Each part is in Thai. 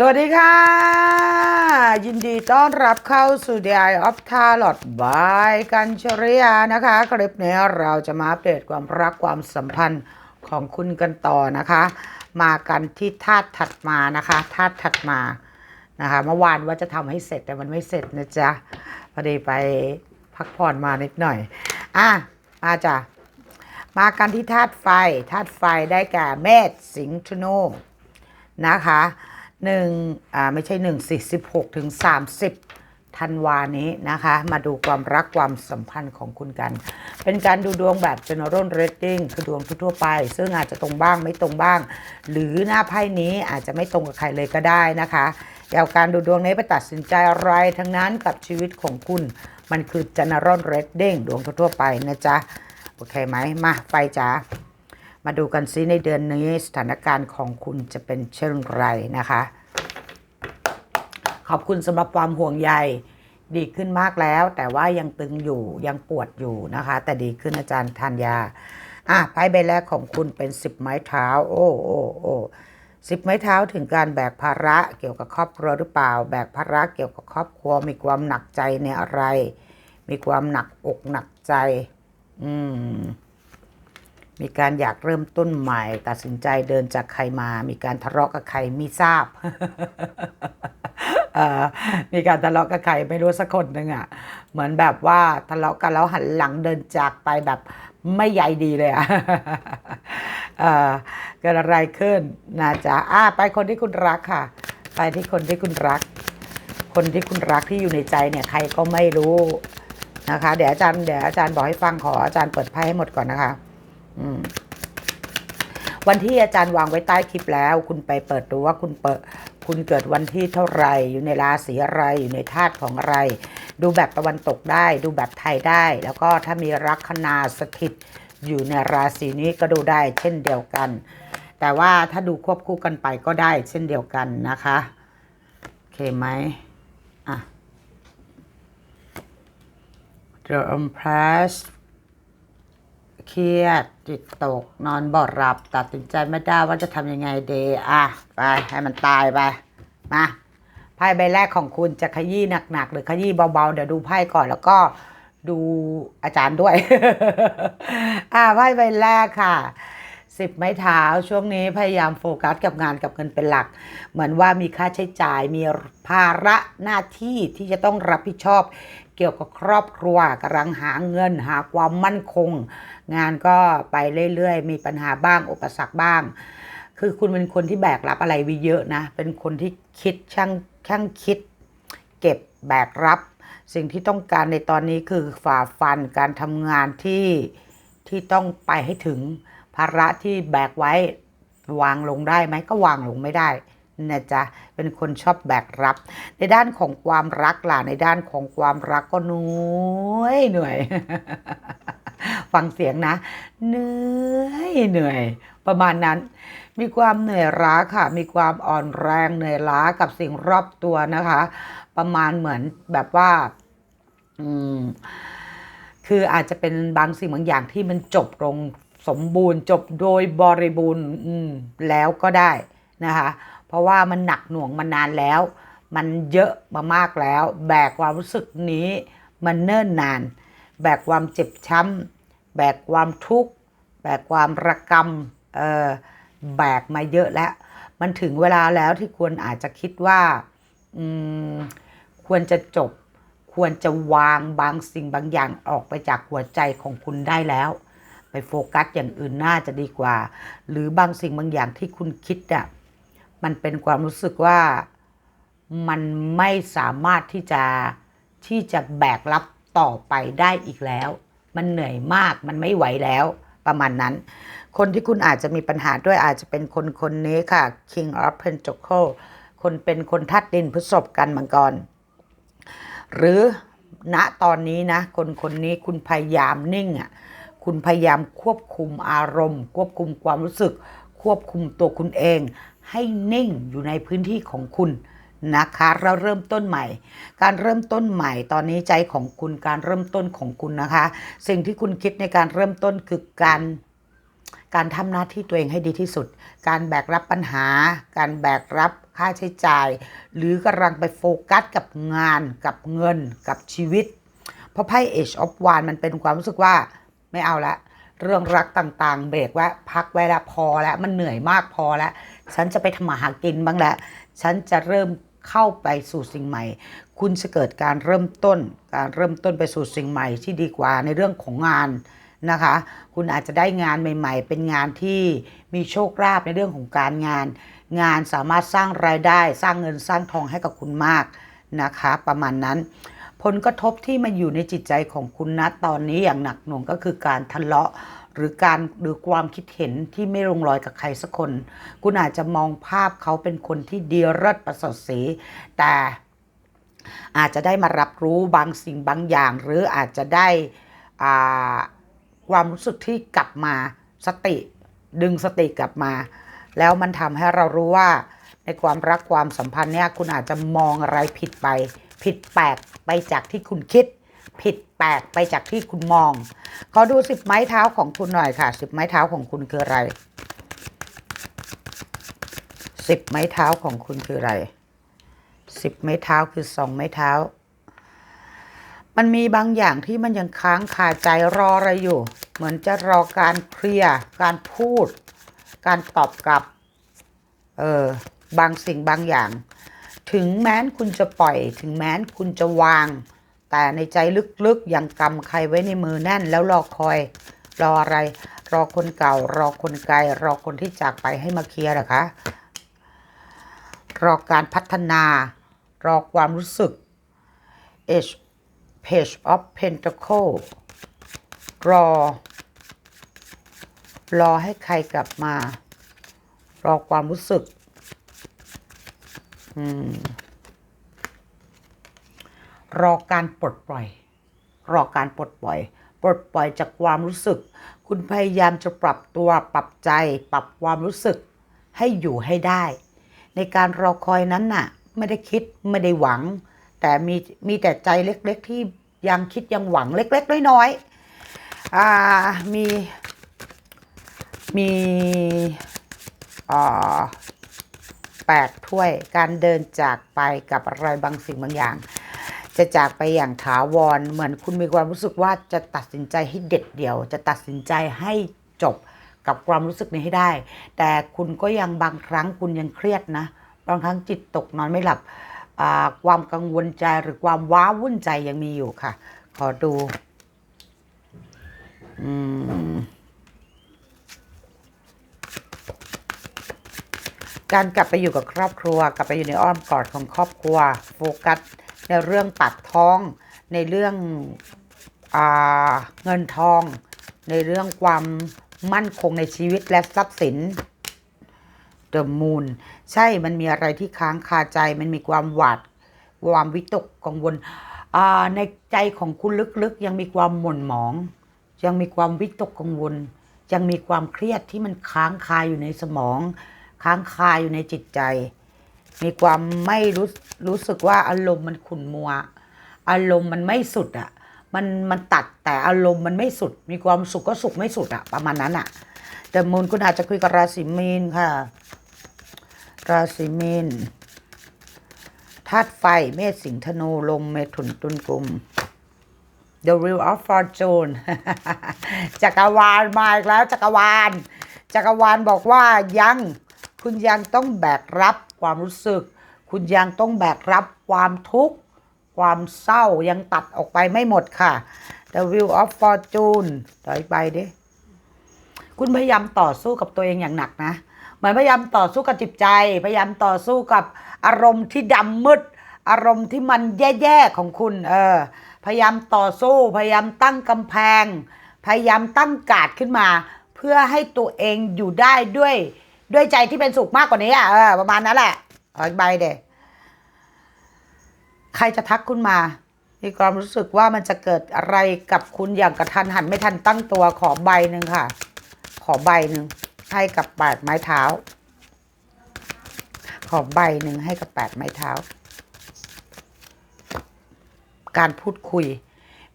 สวัสดีค่ะ ยินดีต้อนรับเข้าสู่ The Eye of Tarot by กัญชริยานะคะ คลิปนี้เราจะมาอัปเดตความรักความสัมพันธ์ของคุณกันต่อนะคะ มากันที่ธาตุถัดมานะคะธาตุถัดมานะคะเมื่อวานว่าจะทำให้เสร็จแต่มันไม่เสร็จนะจ๊ะพอดีไปพักผ่อนมานิดหน่อยอะมาจ้ะมากันที่ธาตุไฟธาตุไฟได้แก่เมษสิงห์ธนูนะคะ หนึ่งอ่าไม่ใช่หนึ่งสี่สิบหกถึงสามสิบธันวานี้นะคะ มาดูความรักความสัมพันธ์ของคุณกัน เป็นการดูดวงแบบ general rating คือดวงทั่วไป ซึ่งอาจจะตรงบ้างไม่ตรงบ้าง หรือหน้าไพ่นี้อาจจะไม่ตรงกับใครเลยก็ได้นะคะเดี๋ยวการดูดวงนี้ไปตัดสินใจอะไรทั้งนั้นกับชีวิตของคุณ มันคือ general rating ดวงทั่วไปนะจ๊ะ โอเคไหมมาไฟจ๋า มาดูกันซิในเดือนนี้สถานการณ์ของคุณจะเป็นเช่นไรนะคะ ขอบคุณสำหรับความห่วงใยดีขึ้นมากแล้ว แต่ว่ายังตึงอยู่ยังปวดอยู่นะคะ แต่ดีขึ้นอาจารย์ทานยาอะไพ่ใบแรกของคุณเป็นสิบไม้เท้า โอ้โอ้โอ้สิบไม้เท้าถึงการแบกภาระเกี่ยวกับครอบครัวหรือเปล่า แบกภาระเกี่ยวกับครอบครัวมีความหนักใจในอะไร มีความหนักอกหนักใจ อืม มีการอยากเริ่มต้นใหม่ ตัดสินใจเดินจากใครมา มีการทะเลาะกับใครไม่ทราบ มีการทะเลาะกับใครไม่รู้สักคนหนึ่งอะ เหมือนแบบว่าทะเลาะกันแล้วหันหลังเดินจากไปแบบไม่ใยดีเลยอะเอ่อเกิดอะไรขึ้นนะจ๊ะอะไปคนที่คุณรักค่ะ ไปที่คนที่คุณรัก คนที่คุณรักที่อยู่ในใจเนี่ยใครก็ไม่รู้นะคะ เดี๋ยวอาจารย์เดี๋ยวอาจารย์บอกให้ฟังขออาจารย์เปิดไพ่ให้หมดก่อนนะคะ วันที่อาจารย์วางไว้ใต้คลิปแล้ว คุณไปเปิดดูว่าคุณเปิด คุณเกิดวันที่เท่าไหร่อยู่ในราศีอะไรอยู่ในธาตุของอะไร ดูแบบตะวันตกได้ ดูแบบไทยได้ แล้วก็ถ้ามีลัคนาสถิตอยู่ในราศีนี้ก็ดูได้เช่นเดียวกัน แต่ว่าถ้าดูควบคู่กันไปก็ได้เช่นเดียวกันนะคะโอเคไหมอะ The Empress เครียด จิตตก นอนบ่หลับ ตัดสินใจไม่ได้ว่าจะทำยังไงดีอะ ไป ให้มันตายไป มาไพ่ใบแรกของคุณจะขยี้หนักๆ หรือขยี้เบาๆ เดี๋ยวดูไพ่ก่อนแล้วก็ดูอาจารย์ด้วย อะไพ่ใบแรกค่ะสิบไม้เท้าช่วงนี้พยายามโฟกัสกับงานกับเงินเป็นหลัก เหมือนว่ามีค่าใช้จ่ายมีภาระหน้าที่ที่จะต้องรับผิดชอบ เกี่ยวกับครอบครัวกำลังหาเงินหาความมั่นคง งานก็ไปเรื่อยๆ มีปัญหาบ้างอุปสรรคบ้าง คือคุณเป็นคนที่แบกรับอะไรไว้เยอะนะ เป็นคนที่คิดช่างช่างคิด เก็บแบกรับ สิ่งที่ต้องการในตอนนี้คือฝ่าฟันการทำงานที่ที่ต้องไปให้ถึงภาระที่แบกไว้วางลงได้ไหมก็วางลงไม่ได้ นะจ๊ะเป็นคนชอบแบกรับ ในด้านของความรักล่ะในด้านของความรักก็เหนื่อยเหนื่อยฟังเสียงนะ เหนื่อยเหนื่อย ประมาณนั้น มีความเหนื่อยล้าค่ะ มีความอ่อนแรงเหนื่อยล้ากับสิ่งรอบตัวนะคะ ประมาณเหมือนแบบว่า อืมคืออาจจะเป็นบางสิ่งบางอย่างที่มันจบลงสมบูรณ์ จบโดยบริบูรณ์แล้วก็ได้นะคะ เพราะว่ามันหนักหน่วงมานานแล้ว มันเยอะมามากแล้ว แบกความรู้สึกนี้มันเนิ่นนาน แบกความเจ็บช้ำแบกความทุกข์ แบกความระกำเออแบกมาเยอะแล้ว มันถึงเวลาแล้วที่ควรอาจจะคิดว่าอืมควรจะจบ ควรจะวางบางสิ่งบางอย่างออกไปจากหัวใจของคุณได้แล้ว ไปโฟกัสอย่างอื่นน่าจะดีกว่า หรือบางสิ่งบางอย่างที่คุณคิดอะ มันเป็นความรู้สึกว่ามันไม่สามารถที่จะที่จะแบกรับต่อไปได้อีกแล้ว มันเหนื่อยมากมันไม่ไหวแล้วประมาณนั้น คนที่คุณอาจจะมีปัญหาด้วยอาจจะเป็นคนคนนี้ค่ะ King of Pentacles คนเป็นคนทัดดินพฤษภกันมังกร หรือณตอนนี้นะ คนคนนี้คุณพยายามนิ่งอะคุณพยายามควบคุมอารมณ์ ควบคุมความรู้สึก ควบคุมตัวคุณเอง ให้นิ่งอยู่ในพื้นที่ของคุณนะคะ เราเริ่มต้นใหม่ การเริ่มต้นใหม่ตอนนี้ใจของคุณการเริ่มต้นของคุณนะคะ สิ่งที่คุณคิดในการเริ่มต้นคือการการทำหน้าที่ตัวเองให้ดีที่สุด การแบกรับปัญหา การแบกรับค่าใช้จ่าย หรือกำลังไปโฟกัสกับงาน กับเงิน กับชีวิต เพราะไพ่ Age of One มันเป็นความรู้สึกว่าไม่เอาละ เรื่องรักต่างๆ เบรกไว้พักไว้ละพอแล้วมันเหนื่อยมากพอแล้ว ฉันจะไปทำมาหากินบ้างแล้ว ฉันจะเริ่มเข้าไปสู่สิ่งใหม่ คุณจะเกิดการเริ่มต้น การเริ่มต้นไปสู่สิ่งใหม่ที่ดีกว่าในเรื่องของงานนะคะ คุณอาจจะได้งานใหม่ ๆ เป็นงานที่มีโชคลาภในเรื่องของการงาน งานสามารถสร้างรายได้ สร้างเงินสร้างทองให้กับคุณมากนะคะ ประมาณนั้น ผลกระทบที่มันอยู่ในจิตใจของคุณนะตอนนี้อย่างหนักหน่วงก็คือการทะเลาะหรือการหรือความคิดเห็นที่ไม่ลงรอยกับใครสักคน คุณอาจจะมองภาพเขาเป็นคนที่ดีเลิศประเสริฐแต่อาจจะได้มารับรู้บางสิ่งบางอย่าง หรืออาจจะได้ความรู้สึกที่กลับมาสติ ดึงสติกลับมา แล้วมันทำให้เรารู้ว่าในความรักความสัมพันธ์เนี่ยคุณอาจจะมองอะไรผิดไป ผิดแปลกไปจากที่คุณคิด ผิดแปลกไปจากที่คุณมองขอดูสิบไม้เท้าของคุณหน่อยค่ะสิบไม้เท้าของคุณคืออะไรสิบไม้เท้าของคุณคืออะไรสิบไม้เท้าคือสองไม้เท้า มันมีบางอย่างที่มันยังค้างคาใจรออะไรอยู่ เหมือนจะรอการเคลียร์การพูด การตอบกลับ เออบางสิ่งบางอย่าง ถึงแม้นคุณจะปล่อย ถึงแม้นคุณจะวาง แต่ในใจลึกๆยังกำใครไว้ในมือแน่นแล้วรอคอย รออะไร รอคนเก่า รอคนไกล รอคนที่จากไปให้มาเคลียร์หรอคะรอการพัฒนา รอความรู้สึก Age Page of Pentacle รอ รอให้ใครกลับมา รอความรู้สึก รอการปลดปล่อย รอการปลดปล่อย ปลดปล่อยจากความรู้สึก คุณพยายามจะปรับตัวปรับใจ ปรับความรู้สึก ให้อยู่ให้ได้ ในการรอคอยนั้นน่ะ ไม่ได้คิดไม่ได้หวัง แต่มีมีแต่ใจเล็ก ๆ ที่ยังคิดยังหวังเล็ก ๆ น้อยๆอ่ามีมีอ่า แปดถ้วย การเดินจากไปกับอะไรบางสิ่งบางอย่าง จะจากไปอย่างถาวร เหมือนคุณมีความรู้สึกว่าจะตัดสินใจให้เด็ดเดี่ยว จะตัดสินใจให้จบกับความรู้สึกนี้ให้ได้ แต่คุณก็ยังบางครั้งคุณยังเครียดนะ บางครั้งจิตตกนอนไม่หลับ ความกังวลใจหรือความว้าวุ่นใจยังมีอยู่ค่ะ ขอดู อืม การกลับไปอยู่กับครอบครัว กลับไปอยู่ในอ้อมกอดของครอบครัว โฟกัสในเรื่องปากท้อง ในเรื่องอเงินทอง ในเรื่องความมั่นคงในชีวิตและทรัพย์สิน The Moon ใช่มันมีอะไรที่ค้างคาใจ มันมีความหวาดความวิตกกังวลในใจของคุณลึกๆ ยังมีความหม่นหมอง ยังมีความวิตกกังวล ยังมีความเครียดที่มันค้างคาอยู่ในสมอง ค้างคาอยู่ในจิตใจ มีความไม่รู้รู้สึกว่าอารมณ์มันขุ่นมัว อารมณ์มันไม่สุดอะ่ะมันมันตัดแต่อารมณ์มันไม่สุด มีความสุขก็สุขไม่สุดอะ่ะประมาณนั้นอะ่ะ แต่มูลคุณอาจจะคุยกับราศีมีนค่ะ ราศีมีนธาตุไฟเมษสิงธนูลมเมถุนตุลกุม The Wheel of Fortune จักรวาลมาอีกแล้วจักรวาล จักรวาลบอกว่ายัง คุณยังต้องแบกรับความรู้สึก คุณยังต้องแบกรับความทุกข์ ความเศร้ายังตัดออกไปไม่หมดค่ะ The Wheel of Fortune ต่ออีกใบดิคุณพยายามต่อสู้กับตัวเองอย่างหนักนะเหมือนพยายามต่อสู้กับจิตใจ พยายามต่อสู้กับอารมณ์ที่ดำมืด อารมณ์ที่มันแย่ๆของคุณ เออ พยายามต่อสู้ พยายามตั้งกำแพง พยายามตั้งกาดขึ้นมา เพื่อให้ตัวเองอยู่ได้ด้วย ด้วยใจที่เป็นสุขมากกว่านี้อะเออประมาณนั้นแหละอาอีกใบเดใครจะทักคุณมา มีความรู้สึกว่ามันจะเกิดอะไรกับคุณอย่างกระทันหันไม่ทันตั้งตัวขอใบหนึ่งค่ะ ขอใบหนึ่งให้กับแปดไม้เท้า ขอใบหนึ่งให้กับแปดไม้เท้า การพูดคุย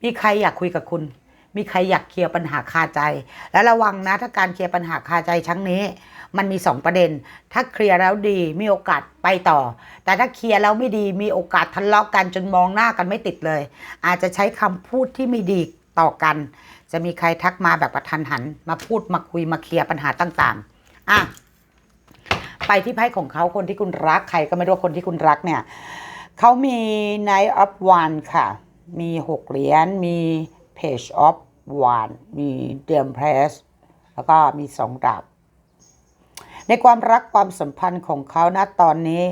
มีใครอยากคุยกับคุณ มีใครอยากเคลียร์ปัญหาคาใจ และระวังนะถ้าการเคลียร์ปัญหาคาใจครั้งนี้ มันมีสองประเด็น ถ้าเคลียร์แล้วดีมีโอกาสไปต่อ แต่ถ้าเคลียร์แล้วไม่ดีมีโอกาสทะเลาะกันจนมองหน้ากันไม่ติดเลย อาจจะใช้คำพูดที่ไม่ดีต่อกัน จะมีใครทักมาแบบประทันหัน มาพูดมาคุยมาเคลียร์ปัญหาต่างๆอะไปที่ไพ่ของเขาคนที่คุณรักใครก็ไม่รู้ว่าคนที่คุณรักเนี่ยเขามี Knight of One ค่ะ มีหกเหรียญ มี Page of One มี d e m p r e s s แล้วก็มีสองดาบ ในความรักความสัมพันธ์ของเขานะตอนนี้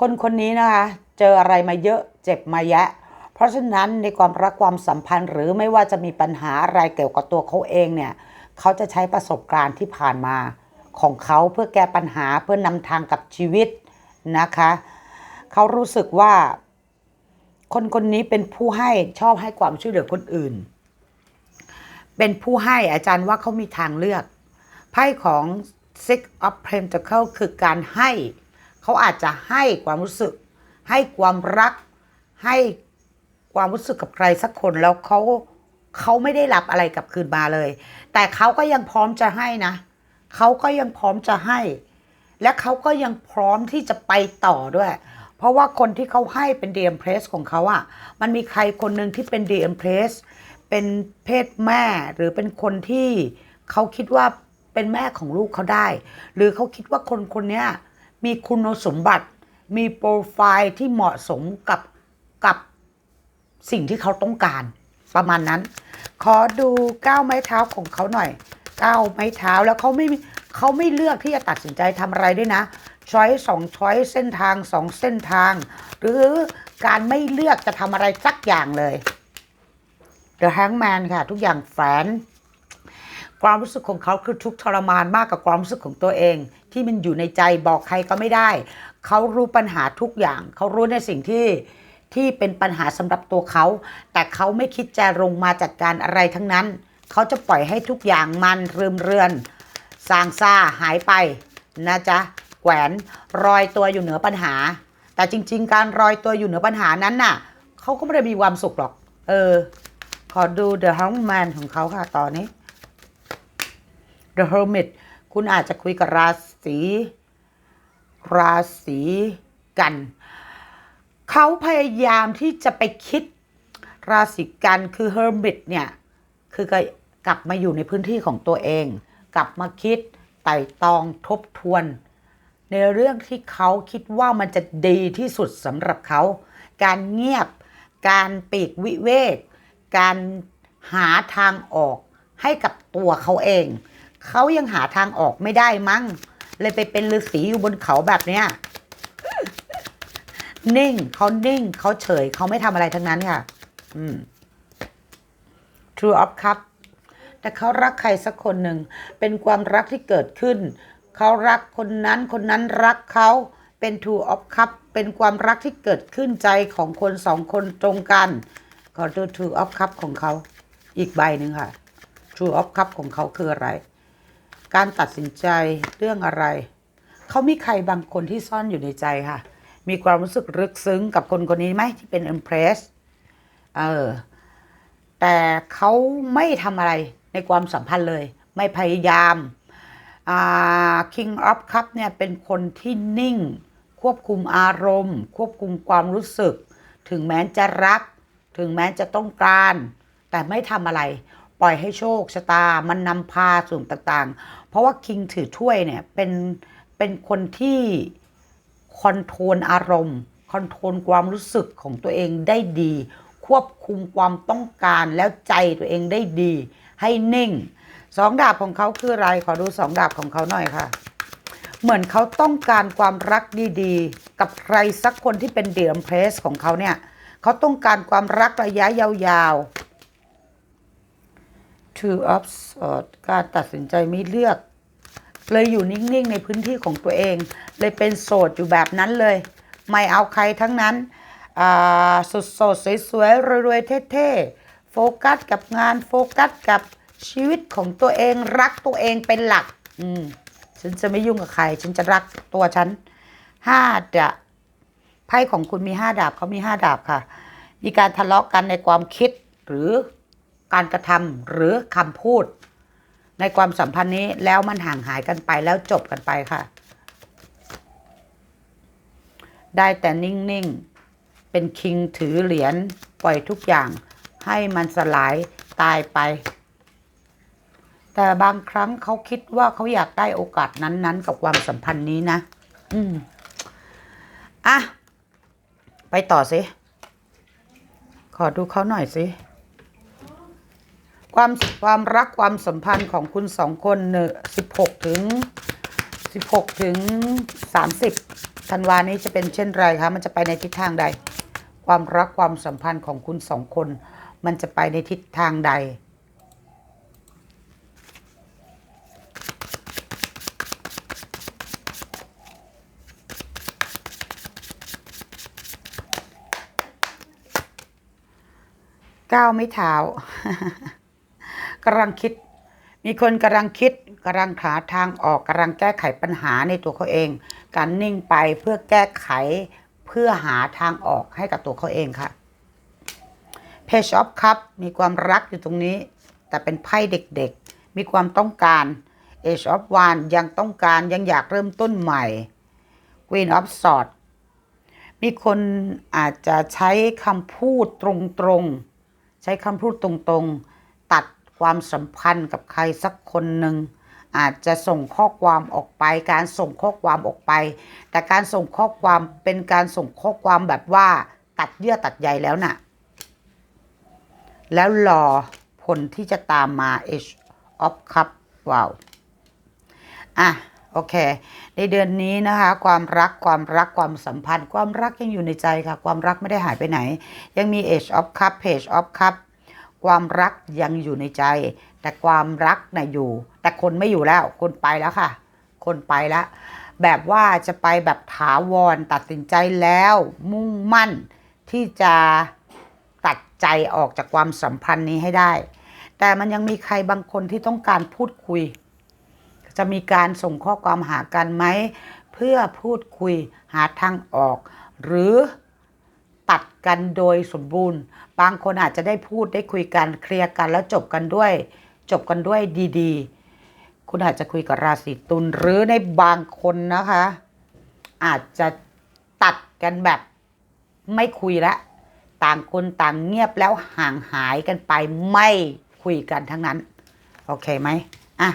คนคนนี้นะคะเจออะไรมาเยอะเจ็บมาแยะ เพราะฉะนั้นในความรักความสัมพันธ์ หรือไม่ว่าจะมีปัญหาอะไรเกี่ยวกับตัวเขาเองเนี่ยเขาจะใช้ประสบการณ์ที่ผ่านมาของเขาเพื่อแก้ปัญหาเพื่อนำทางกับชีวิตนะคะเขารู้สึกว่า คนคนนี้เป็นผู้ให้ชอบให้ความช่วยเหลือคนอื่น เป็นผู้ให้อาจารย์ว่าเขามีทางเลือกไพ่ของ Six of Pentacle คือการให้ เขาอาจจะให้ความรู้สึก ให้ความรัก ให้ความรู้สึกกับใครสักคนแล้วเขาเขาไม่ได้รับอะไรกลับคืนมาเลย แต่เขาก็ยังพร้อมจะให้นะ เขาก็ยังพร้อมจะให้ และเขาก็ยังพร้อมที่จะไปต่อด้วย เพราะว่าคนที่เขาให้เป็น d m p r e s s ของเขาอะ่ะ มันมีใครคนหนึ่งที่เป็น d m p r e s s เป็นเพศแม่หรือเป็นคนที่เขาคิดว่า เป็นแม่ของลูกเขาได้ หรือเขาคิดว่าคนคนนี้มีคุณสมบัติ มีโปรไฟล์ที่เหมาะสมกับกับสิ่งที่เขาต้องการ ประมาณนั้น ขอดูก้าวไม้เท้าของเขาหน่อยก้าวไม้เท้าแล้วเขาไม่เขาไม่เลือกที่จะตัดสินใจทำอะไรด้วยนะช้อยสองช้อยเส้นทางสองเส้นทาง หรือการไม่เลือกจะทำอะไรสักอย่างเลย The Hangman ค่ะ ทุกอย่างแฝง ความรู้สึกของเขาคือทุกทรมานมากกับความรู้สึกของตัวเอง ที่มันอยู่ในใจบอกใครก็ไม่ได้ เขารู้ปัญหาทุกอย่าง เขารู้ในสิ่งที่ที่เป็นปัญหาสำหรับตัวเขา แต่เขาไม่คิดจะลงมาจัดการอะไรทั้งนั้น เขาจะปล่อยให้ทุกอย่างมันเรืมเรือนสางซ่าหายไปนะจ๊ะแขวนรอยตัวอยู่เหนือปัญหา แต่จริง ๆ การรอยตัวอยู่เหนือปัญหานั้นน่ะเขาก็ไม่ได้มีความสุขหรอก เออ ขอดู The Hangman ของเขาค่ะตอนนี้ The Hermit คุณอาจจะคุยกับราศีราศีกัน เขาพยายามที่จะไปคิดราศีกันคือ Hermit เนี่ยคือก็กลับมาอยู่ในพื้นที่ของตัวเอง กลับมาคิดไต่ตองทบทวน ในเรื่องที่เขาคิดว่ามันจะดีที่สุดสำหรับเขา การเงียบ การปีกวิเวก การหาทางออกให้กับตัวเขาเอง เขายังหาทางออกไม่ได้มั้ง เลยไปเป็นฤาษีอยู่บนเขาแบบเนี้ยนิ่งเขานิ่งเขาเฉยเขาไม่ทำอะไรทั้งนั้นค่ะ อืม True of Cup แต่เขารักใครสักคนหนึ่ง เป็นความรักที่เกิดขึ้น เขารักคนนั้นคนนั้นรักเขาเป็น True of Cup เป็นความรักที่เกิดขึ้นใจของคนสองคนตรงกัน ขอดู True of Cup ของเขา อีกใบหนึ่งค่ะ True of Cup ของเขาคืออะไร การตัดสินใจเรื่องอะไร เขามีใครบางคนที่ซ่อนอยู่ในใจค่ะ มีความรู้สึกลึกซึ้งกับคนคนนี้ไหมที่เป็น Impress เออ แต่เขาไม่ทำอะไรในความสัมพันธ์เลย ไม่พยายามอ่า King of Cup เนี่ยเป็นคนที่นิ่ง ควบคุมอารมณ์ ควบคุมความรู้สึก ถึงแม้จะรัก ถึงแม้จะต้องการ แต่ไม่ทำอะไร ปล่อยให้โชคชะตา มันนำพาสู่ต่าง เพราะว่าคิงถือถ้วยเนี่ยเป็นเป็นคนที่คอนโทรลอารมณ์คอนโทรลความรู้สึกของตัวเองได้ดี ควบคุมความต้องการแล้วใจตัวเองได้ดี ให้นิ่งสองดาบของเขาคืออะไรขอดูสองดาบของเขาหน่อยค่ะ เหมือนเขาต้องการความรักดีๆ กับใครสักคนที่เป็นเดียมเพรสของเขาเนี่ยเขาต้องการความรักระยะยาวๆ Two of Swords การตัดสินใจไม่เลือก เลยอยู่นิ่ง ๆ ในพื้นที่ของตัวเอง เลยเป็นโสดอยู่แบบนั้นเลย ไม่เอาใครทั้งนั้นอ่าสดสดสวยๆรวยๆเท่ๆโฟกัสกับงานโฟกัสกับชีวิตของตัวเองรักตัวเองเป็นหลัก อืมฉันจะไม่ยุ่งกับใคร ฉันจะรักตัวฉันห้าดาบไพ่ของคุณมีห้าดาบเขามีห้าดาบค่ะ มีการทะเลาะกันในความคิดหรือ การกระทำหรือคำพูด ในความสัมพันธ์นี้แล้วมันห่างหายกันไปแล้วจบกันไปค่ะ ได้แต่นิ่งๆ เป็นคิงถือเหรียญปล่อยทุกอย่างให้มันสลายตายไป แต่บางครั้งเขาคิดว่าเขาอยากได้โอกาสนั้น ๆ กับความสัมพันธ์นี้นะ อืมอะ ไปต่อสิ ขอดูเขาหน่อยสิ ความความรักความสัมพันธ์ของคุณสองคนเนอสิบหกถึงสิบหกถึงสามสิบธันวานี้จะเป็นเช่นไรคะมันจะไปในทิศทางใด ความรักความสัมพันธ์ของคุณสองคน มันจะไปในทิศทางใดก้าวไม่เท้า กำลังคิด มีคนกำลังคิดกำลังหาทางออกกำลังแก้ไขปัญหาในตัวเขาเอง การนิ่งไปเพื่อแก้ไขเพื่อหาทางออกให้กับตัวเขาเองค่ะเพชออฟครับมีความรักอยู่ตรงนี้ แต่เป็นไพ่เด็กๆ มีความต้องการเอชออฟวานยังต้องการยังอยากเริ่มต้นใหม่ Queen of s w o r d มีคนอาจจะใช้คำพูดตรงๆ ใช้คำพูดตรงๆ ตัด ความสัมพันธ์กับใครสักคนหนึ่งอาจจะส่งข้อความออกไป การส่งข้อความออกไป แต่การส่งข้อความเป็นการส่งข้อความแบบว่าตัดเยื่อตัดใยแล้วน่ะ แล้วรอผลที่จะตามมา H of Cup ว้าวอะโอเค ในเดือนนี้นะคะ ความรักความรักความสัมพันธ์ ความรักยังอยู่ในใจค่ะ ความรักไม่ได้หายไปไหน ยังมี Age of Cup Page of Cup ความรักยังอยู่ในใจ แต่ความรักน่ะอยู่ แต่คนไม่อยู่แล้ว คนไปแล้วค่ะ คนไปแล้ว แบบว่าจะไปแบบถาวรตัดสินใจแล้ว มุ่งมั่นที่จะตัดใจออกจากความสัมพันธ์นี้ให้ได้ แต่มันยังมีใครบางคนที่ต้องการพูดคุย จะมีการส่งข้อความหากันไหม เพื่อพูดคุยหาทางออก หรือ ตัดกันโดยสมบูรณ์ บางคนอาจจะได้พูดได้คุยกันเคลียร์กันแล้วจบกันด้วย จบกันด้วยดีๆ คุณอาจจะคุยกับราศีตุลหรือในบางคนนะคะ อาจจะตัดกันแบบไม่คุยละต่างคนต่างเงียบแล้วห่างหายกันไปไม่คุยกันทั้งนั้น โอเคไหมอะ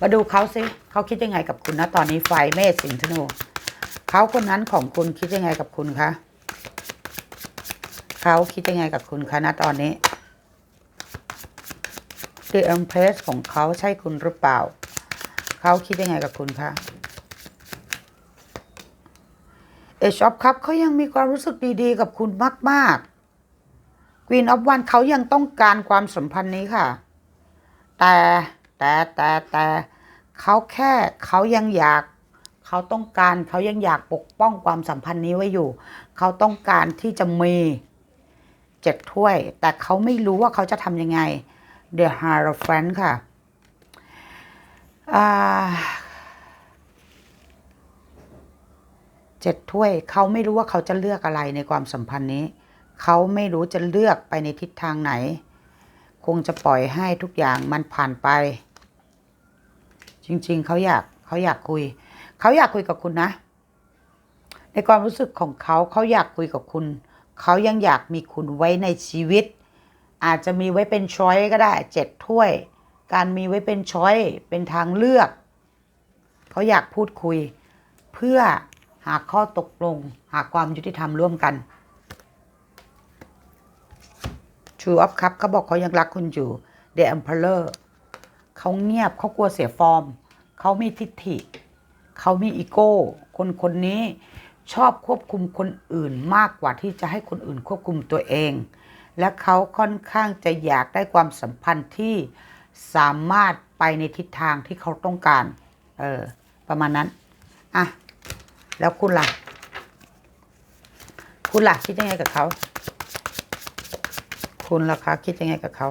มาดูเขาสิเขาคิดยังไงกับคุณนะตอนนี้ไฟเมษสิงห์ธนู เขาคนนั้นของคุณคิดยังไงกับคุณคะเขาคิดยังไงกับคุณคะนะตอนนี้ The Empress ของเขาใช่คุณหรือเปล่า เขาคิดยังไงกับคุณคะเอชอ f ครับเขายังมีความรู้สึกดีๆ กับคุณมากๆ Queen of One เขายังต้องการความสัมพันธ์นี้ค่ะ แต่แต่แต่แต่เขาแค่เขายังอยาก เขาต้องการเขายังอยากปกป้องความสัมพันธ์นี้ไว้อยู่ เขาต้องการที่จะมีเจ็ดถ้วย แต่เขาไม่รู้ว่าเขาจะทำยังไง The Hierophant ค่ะเจ็ดถ้วย เขาไม่รู้ว่าเขาจะเลือกอะไรในความสัมพันธ์นี้ เขาไม่รู้จะเลือกไปในทิศทางไหน คงจะปล่อยให้ทุกอย่างมันผ่านไป จริง ๆ เขาอยากเขาอยากคุย เขาอยากคุยกับคุณนะ ในความรู้สึกของเขาเขาอยากคุยกับคุณ เขายังอยากมีคุณไว้ในชีวิต อาจจะมีไว้เป็นช้อยก็ได้เจ็ดถ้วย การมีไว้เป็นช้อยเป็นทางเลือก เขาอยากพูดคุย เพื่อหาข้อตกลง หาความยุติธรรมร่วมกัน True of Cup เขาบอกเขายังรักคุณอยู่ The Emperor เขาเงียบเขากลัวเสียฟอร์ม เขามีทิฐิ เขามีอีโก้ คนคนนี้ชอบควบคุมคนอื่นมากกว่าที่จะให้คนอื่นควบคุมตัวเอง และเขาค่อนข้างจะอยากได้ความสัมพันธ์ที่สามารถไปในทิศทางที่เขาต้องการ เออ ประมาณนั้น อะ แล้วคุณล่ะ คุณล่ะคิดยังไงกับเขา คุณล่ะคะคิดยังไงกับเขา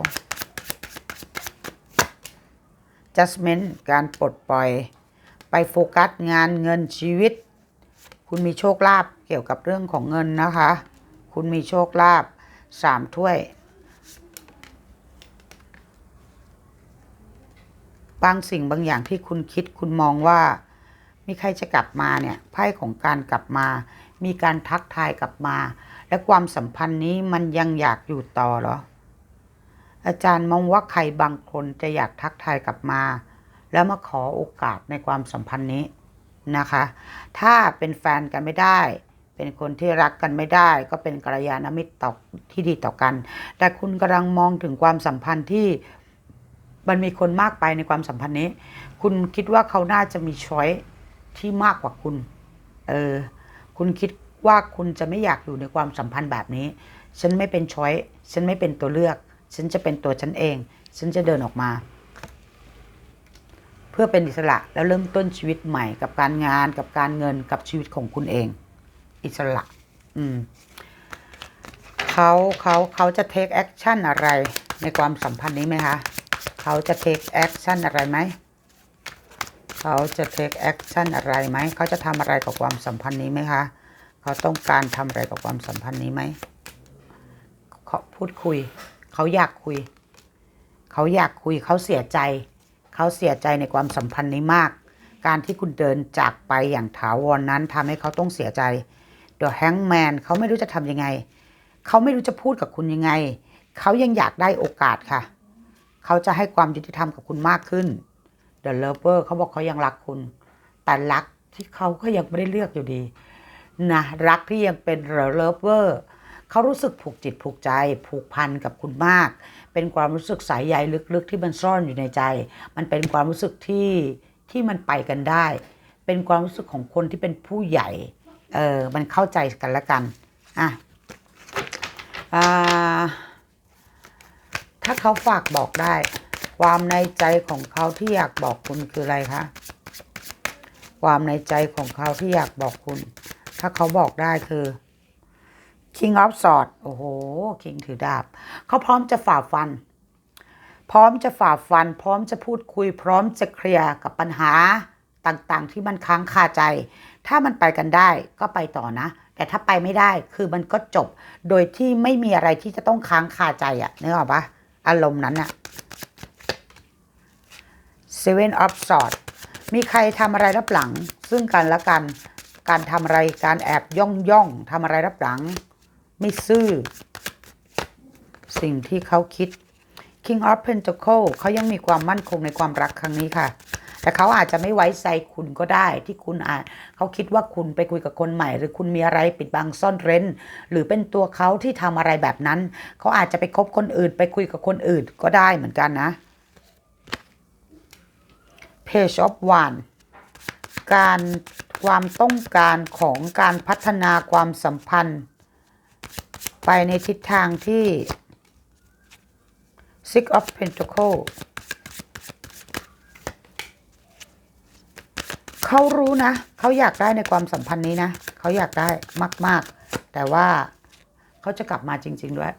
judgment การปลดปล่อย ไปโฟกัสงานเงินชีวิต คุณมีโชคลาภเกี่ยวกับเรื่องของเงินนะคะ คุณมีโชคลาภสามถ้วย บางสิ่งบางอย่างที่คุณคิดคุณมองว่า มีใครจะกลับมาเนี่ยไพ่ของการกลับมา มีการทักทายกลับมา และความสัมพันธ์นี้มันยังอยากอยู่ต่อเหรออาจารย์มองว่าใครบางคนจะอยากทักทายกลับมา แล้วมาขอโอกาสในความสัมพันธ์นี้นะคะ ถ้าเป็นแฟนกันไม่ได้ เป็นคนที่รักกันไม่ได้ ก็เป็นกัลยาณมิตรต่อที่ดีต่อกัน แต่คุณกำลังมองถึงความสัมพันธ์ที่มันมีคนมากไปในความสัมพันธ์นี้ คุณคิดว่าเขาน่าจะมีช้อยที่มากกว่าคุณ เออ คุณคิดว่าคุณจะไม่อยากอยู่ในความสัมพันธ์แบบนี้ ฉันไม่เป็นช้อย ฉันไม่เป็นตัวเลือก ฉันจะเป็นตัวฉันเอง ฉันจะเดินออกมา เพื่อเป็นอิสระแล้วเริ่มต้นชีวิตใหม่กับการงานกับการเงินกับชีวิตของคุณเอง อิสระ อืมเขาเขาเขาจะ take action อะไรในความสัมพันธ์นี้ไหมคะเขาจะ take action อะไรไหมเขาจะ take action อะไรไหมเขาจะทำอะไรกับความสัมพันธ์นี้ไหมคะเขาต้องการทำอะไรกับความสัมพันธ์นี้ไหมเขาพูดคุย เขาอยากคุย เขาอยากคุยเขาเสียใจ เขาเสียใจในความสัมพันธ์นี้มาก การที่คุณเดินจากไปอย่างถาวรนนั้นทำให้เขาต้องเสียใจ The Hangman เขาไม่รู้จะทำยังไง เขาไม่รู้จะพูดกับคุณยังไง เขายังอยากได้โอกาสค่ะ เขาจะให้ความยุติธรรมกับคุณมากขึ้น The Lover เขาบอกเขายังรักคุณ แต่รักที่เขาก็ยังไม่ได้เลือกอยู่ดีนะรักที่ยังเป็น The Lover เขารู้สึกผูกจิตผูกใจผูกพันกับคุณมาก เป็นความรู้สึกสายใยลึกๆ ที่มันซ่อนอยู่ในใจ มันเป็นความรู้สึกที่ที่มันไปกันได้ เป็นความรู้สึกของคนที่เป็นผู้ใหญ่ เออ มันเข้าใจกันละกัน อะอ่าถ้าเขาฝากบอกได้ ความในใจของเขาที่อยากบอกคุณคืออะไรคะ ความในใจของเขาที่อยากบอกคุณ ถ้าเขาบอกได้คือ King of Swords โอ้โห King ถือดาบ เขาพร้อมจะฝ่าฟัน พร้อมจะฝ่าฟัน พร้อมจะพูดคุย พร้อมจะเคลียร์กับปัญหาต่างๆ ที่มันค้างคาใจ ถ้ามันไปกันได้ก็ไปต่อนะ แต่ถ้าไปไม่ได้คือมันก็จบ โดยที่ไม่มีอะไรที่จะต้องค้างคาใจอะนึกออกปะอารมณ์นั้นอะ Seven of Swords มีใครทำอะไรรับหลัง ซึ่งกันและกัน การทำอะไร การแอบย่องย่องทำอะไรรับหลัง ไม่ซื่อ สิ่งที่เขาคิด King of Pentacle เขายังมีความมั่นคงในความรักครั้งนี้ค่ะ แต่เขาอาจจะไม่ไว้ใจคุณก็ได้ ที่คุณอาจเขาคิดว่าคุณไปคุยกับคนใหม่ หรือคุณมีอะไรปิดบังซ่อนเร้น หรือเป็นตัวเขาที่ทำอะไรแบบนั้น เขาอาจจะไปคบคนอื่น ไปคุยกับคนอื่นก็ได้เหมือนกันนะ Page of One การความต้องการของการพัฒนาความสัมพันธ์ ไปในทิศทางที่ Six of Pentacles เขารู้นะ เขาอยากได้ในความสัมพันธ์นี้นะ เขาอยากได้มาก ๆ แต่ว่าเขาจะกลับมาจริง ๆ ด้วย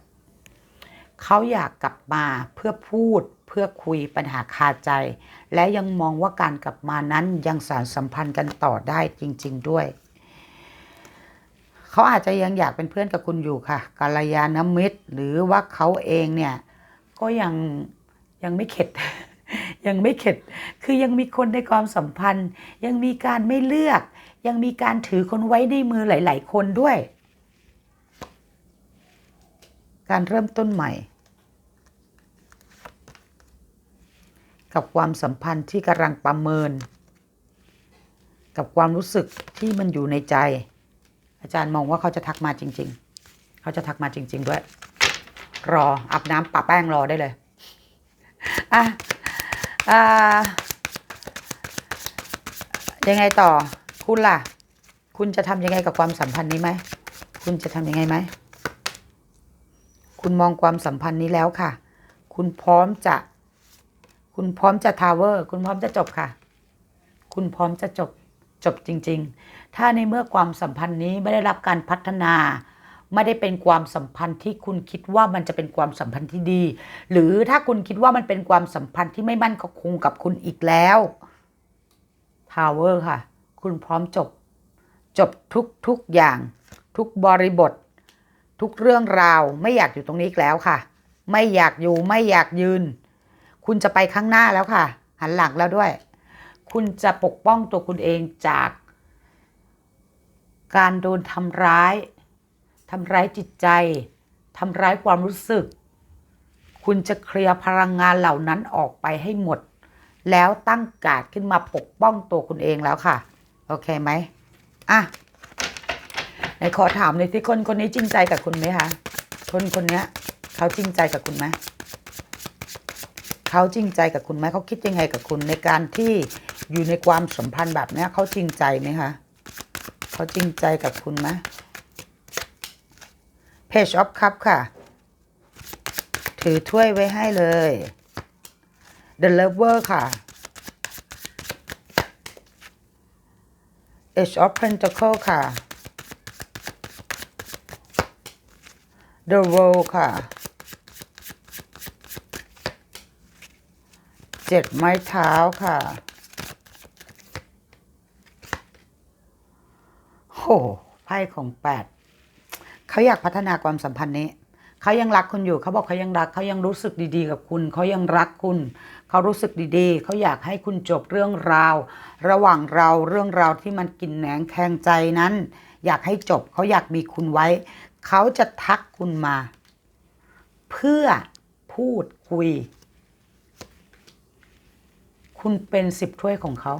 เขาอยากกลับมาเพื่อพูดเพื่อคุยปัญหาคาใจ และยังมองว่าการกลับมานั้นยังสารสัมพันธ์กันต่อได้จริง ๆ ด้วย เขาอาจจะยังอยากเป็นเพื่อนกับคุณอยู่ค่ะกัลยาณมิตร หรือว่าเขาเองเนี่ยก็ยังยังไม่เข็ด ยังไม่เข็ด คือยังมีคนในความสัมพันธ์ ยังมีการไม่เลือก ยังมีการถือคนไว้ในมือหลาย ๆ คนด้วย การเริ่มต้นใหม่ กับความสัมพันธ์ที่กำลังประเมิน กับความรู้สึกที่มันอยู่ในใจ อาจารย์มองว่าเขาจะทักมาจริง ๆ เขาจะทักมาจริง ๆ ด้วย รออาบน้ำปะแป้งรอได้เลยอะอ่ายังไงต่อ คุณล่ะ คุณจะทำยังไงกับความสัมพันธ์นี้ไหม คุณจะทำยังไงไหม คุณมองความสัมพันธ์นี้แล้วค่ะ คุณพร้อมจะ คุณพร้อมจะทาวเวอร์ คุณพร้อมจะจบค่ะ คุณพร้อมจะจบ จบจริง ๆ ถ้าในเมื่อความสัมพันธ์นี้ไม่ได้รับการพัฒนา ไม่ได้เป็นความสัมพันธ์ที่คุณคิดว่ามันจะเป็นความสัมพันธ์ที่ดี หรือถ้าคุณคิดว่ามันเป็นความสัมพันธ์ที่ไม่มั่นคงกับคุณอีกแล้วทาวเวอร์ค่ะ คุณพร้อมจบ จบทุกทุกอย่าง ทุกบริบท ทุกเรื่องราว ไม่อยากอยู่ตรงนี้อีกแล้วค่ะ ไม่อยากอยู่ไม่อยากยืน คุณจะไปข้างหน้าแล้วค่ะ หันหลังแล้วด้วย คุณจะปกป้องตัวคุณเองจากการโดนทำร้าย ทำร้ายจิตใจ ทำร้ายความรู้สึก คุณจะเคลียร์พลังงานเหล่านั้นออกไปให้หมด แล้วตั้งการดขึ้นมาปกป้องตัวคุณเองแล้วค่ะ โอเคไหมอะไหนขอถามเลยที่คนคนนี้จริงใจกับคุณไหมคะ คนคนนี้เขาจริงใจกับคุณไหม เขาจริงใจกับคุณไหมเขาคิดยังไงกับคุณในการที่อยู่ในความสัมพันธ์แบบนี้เขาจริงใจไหมคะเขาจริงใจกับคุณไหม Page of Cup ค่ะ ถือถ้วยไว้ให้เลย The Lover ค่ะ Age of Pentacle ค่ะ The World ค่ะ เจ็ดไม้เท้าค่ะ โห ไพ่ของแปด เขาอยากพัฒนาความสัมพันธ์นี้ เขายังรักคุณอยู่ เขาบอกเขายังรัก เขายังรู้สึกดีๆ กับคุณ เขายังรักคุณ เขารู้สึกดีๆ เขาอยากให้คุณจบเรื่องราว ระหว่างเราเรื่องราวที่มันกินแหนงแทงใจนั้น อยากให้จบ เขาอยากมีคุณไว้ เขาจะทักคุณมา เพื่อพูดคุย คุณเป็นสิบถ้วยของเขา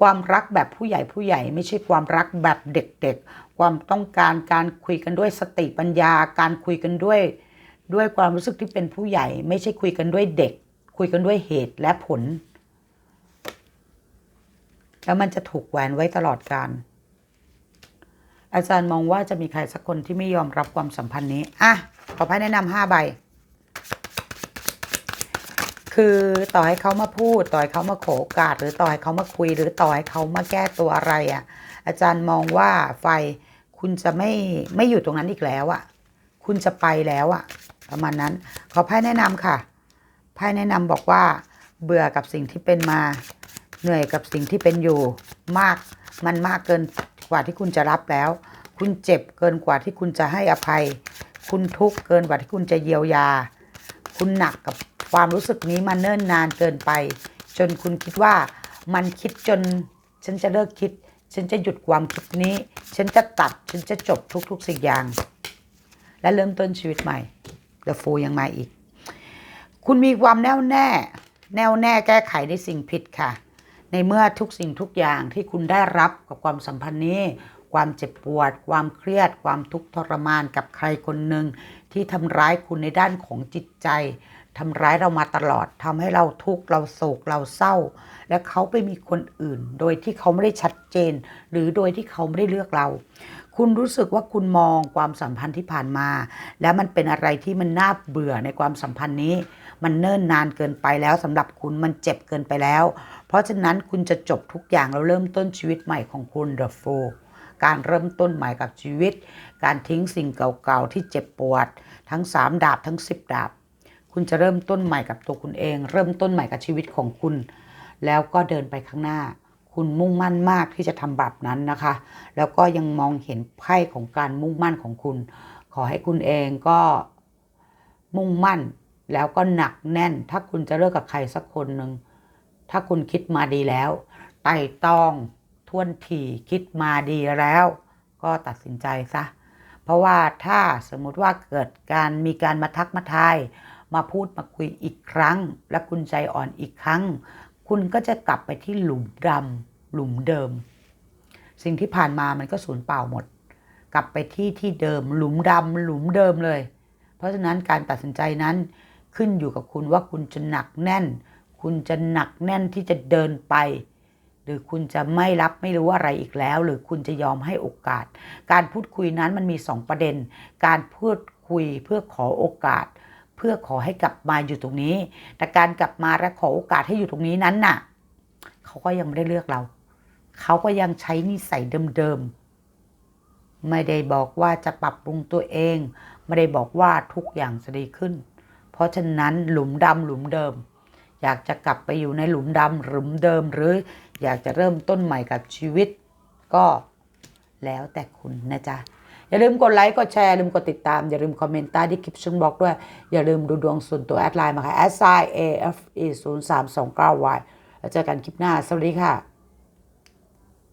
ความรักแบบผู้ใหญ่ผู้ใหญ่ไม่ใช่ความรักแบบเด็กๆ ความต้องการการคุยกันด้วยสติปัญญา การคุยกันด้วย ด้วยความรู้สึกที่เป็นผู้ใหญ่ ไม่ใช่คุยกันด้วยเด็ก คุยกันด้วยเหตุและผล แล้วมันจะถูกแหวนไว้ตลอดการอาจารย์มองว่าจะมีใครสักคนที่ไม่ยอมรับความสัมพันธ์นี้ อะ ขอให้แนะนำห้าใบ คือต่อให้เขามาพูด ต่อให้เขามาขอโอกาสหรือต่อให้เขามาคุย หรือต่อให้เขามาแก้ตัวอะไรอะ่ะ อาจารย์มองว่าไฟคุณจะไม่ไม่อยู่ตรงนั้นอีกแล้วอะ่ะ คุณจะไปแล้วอะ่ะ ประมาณนั้น ขอไพ่แนะนำค่ะไพ่แนะนำบอกว่า เบื่อกับสิ่งที่เป็นมา เหนื่อยกับสิ่งที่เป็นอยู่ มากมันมากเกินกว่าที่คุณจะรับแล้ว คุณเจ็บเกินกว่าที่คุณจะให้อภัย คุณทุกข์เกินกว่าที่คุณจะเยียวยา คุณหนักกับ ความรู้สึกนี้มาเนิ่นนานเกินไป จนคุณคิดว่ามันคิดจน ฉันจะเลิกคิด ฉันจะหยุดความคิดนี้ ฉันจะตัด ฉันจะจบทุก ๆ สิ่งอย่าง และเริ่มต้นชีวิตใหม่ The f o o ยังมาอีก คุณมีความแน่วแน่ แน่วแน่แก้ไขในสิ่งผิดค่ะ ในเมื่อทุกสิ่งทุกอย่างที่คุณได้รับกับความสัมพันธ์นี้ ความเจ็บปวด ความเครียด ความทุกข์ทรมานกับใครคนหนึ่งที่ทำร้ายคุณในด้านของจิตใจ ทำร้ายเรามาตลอดทำให้เราทุกข์เราโศกเราเศร้า และเขาไปมีคนอื่น โดยที่เขาไม่ได้ชัดเจน หรือโดยที่เขาไม่ได้เลือกเรา คุณรู้สึกว่าคุณมองความสัมพันธ์ที่ผ่านมา แล้วมันเป็นอะไรที่มันน่าเบื่อในความสัมพันธ์นี้ มันเนิ่นนานเกินไปแล้วสำหรับคุณมันเจ็บเกินไปแล้ว เพราะฉะนั้นคุณจะจบทุกอย่างแล้วเริ่มต้นชีวิตใหม่ของคุณ The f o o การเริ่มต้นใหม่กับชีวิต การทิ้งสิ่งเก่าๆที่เจ็บปวด ทั้ง 3 ดาบทั้ง 10 ดาบ คุณจะเริ่มต้นใหม่กับตัวคุณเอง เริ่มต้นใหม่กับชีวิตของคุณ แล้วก็เดินไปข้างหน้า คุณมุ่งมั่นมากที่จะทำแบบนั้นนะคะ แล้วก็ยังมองเห็นไพ่ของการมุ่งมั่นของคุณ ขอให้คุณเองก็มุ่งมั่นแล้วก็หนักแน่น ถ้าคุณจะเลิกกับใครสักคนหนึ่งถ้าคุณคิดมาดีแล้วไต่ตองทวนถี่คิดมาดีแล้ว ก็ตัดสินใจซะ เพราะว่าถ้าสมมุติว่าเกิดการมีการมาทักมาทาย มาพูดมาคุยอีกครั้ง และคุณใจอ่อนอีกครั้ง คุณก็จะกลับไปที่หลุมดำหลุมเดิม สิ่งที่ผ่านมามันก็สูญเปล่าหมด กลับไปที่ที่เดิม หลุมดำหลุมเดิมเลย เพราะฉะนั้นการตัดสินใจนั้นขึ้นอยู่กับคุณว่าคุณจะหนักแน่น คุณจะหนักแน่นที่จะเดินไป หรือคุณจะไม่รับไม่รู้อะไรอีกแล้ว หรือคุณจะยอมให้โอกาส การพูดคุยนั้นมันมีสองประเด็น การพูดคุยเพื่อขอโอกาส เพื่อขอให้กลับมาอยู่ตรงนี้ แต่การกลับมาและขอโอกาสให้อยู่ตรงนี้นั้นน่ะ เขาก็ยังไม่ได้เลือกเรา เขาก็ยังใช้นิสัยเดิมๆ ไม่ได้บอกว่าจะปรับปรุงตัวเอง ไม่ได้บอกว่าทุกอย่างจะดีขึ้น เพราะฉะนั้นหลุมดำหลุมเดิม อยากจะกลับไปอยู่ในหลุมดำหลุมเดิม หรืออยากจะเริ่มต้นใหม่กับชีวิต ก็แล้วแต่คุณนะจ๊ะ อย่าลืมกดไลค์กดแชร์อย่าลืมกดติดตาม อย่าลืมคอมเมนต์ใต้ที่คลิปช่องบล็อกด้วย อย่าลืมดูดวงส่วนตัวแอดไลน์มาค่ะ s i a f e 0 3 2 9 y แล้วเจอกันคลิปหน้า สวัสดีค่ะ